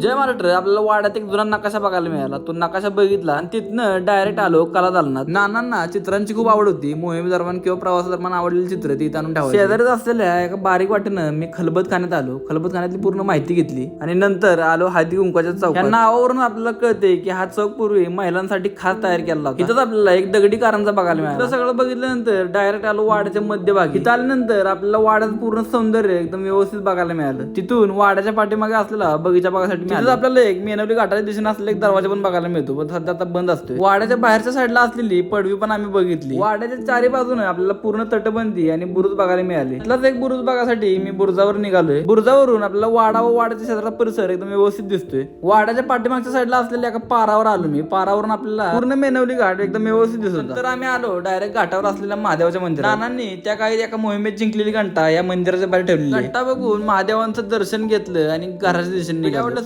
जय महाराष्ट्र. आपल्याला वाड्यात एक जुना नकाशा बघायला मिळाला. तो नकाशा बघितला आणि तिथनं डायरेक्ट आलो कला दालनात. नानांना चित्रांची खूप आवड होती. मोहिमे दरम्यान किंवा प्रवासा दरम्यान आवडलेली चित्र ती आणून ठेवायची. शेजारीच असलेल्या एका बारीक वाटेनं मी खलबत खाण्यात आलो. खलबत खाण्यातली पूर्ण माहिती घेतली. आणि नंतर आलो हाती कुंकाच्या चौक या नावावरून आपल्याला कळते की हा चौक पूर्वी महिलांसाठी खास तयार केला होता. इथंच आपल्याला एक दगडी कारंजा बघायला मिळाला. सगळं बघितल्यानंतर डायरेक्ट आलो वाड्याच्या मध्यभागी. इथं आल्यानंतर आपल्याला वाड्याचं पूर्ण सौंदर्य एकदम व्यवस्थित बघायला मिळालं. तिथून वाड्याच्या पाठीमागे असलेला बगीचा बघायसाठी तिथंच आपल्याला एक मेनवली घाटाच्या दिशेने असलेला एक दरवाजा पण बघायला मिळतो. पण सध्या आता बंद असतोय. वाड्याच्या बाहेरच्या साईडला असलेली पडवी पण आम्ही बघितली. वाड्याच्या चारी बाजूने आपल्याला पूर्ण तटबंदी आणि बुरुज बघायला मिळाले. इथलाच एक बुरुज बघासाठी मी बुरुजावर निघालोय. बुरुजावरून आपल्याला वाडा व वाड्याच्या शेजारचा परिसर एकदम व्यवस्थित दिसतोय. वाड्याच्या पाठीमागच्या साईडला असलेल्या एका पारावर आलो मी. पारावरून आपल्याला पूर्ण मेनवली घाट एकदम व्यवस्थित दिसत. तर आम्ही आलो डायरेक्ट घाटावर असलेल्या महादेवाच्या मंदिरात. नानांनी त्या काही एका मोहिमेत जिंकलेली घंटा या मंदिराच्या बाहेर ठेवलेली घंटा बघून महादेवांचं दर्शन घेतलं आणि घराच्या दिशेने निघालो.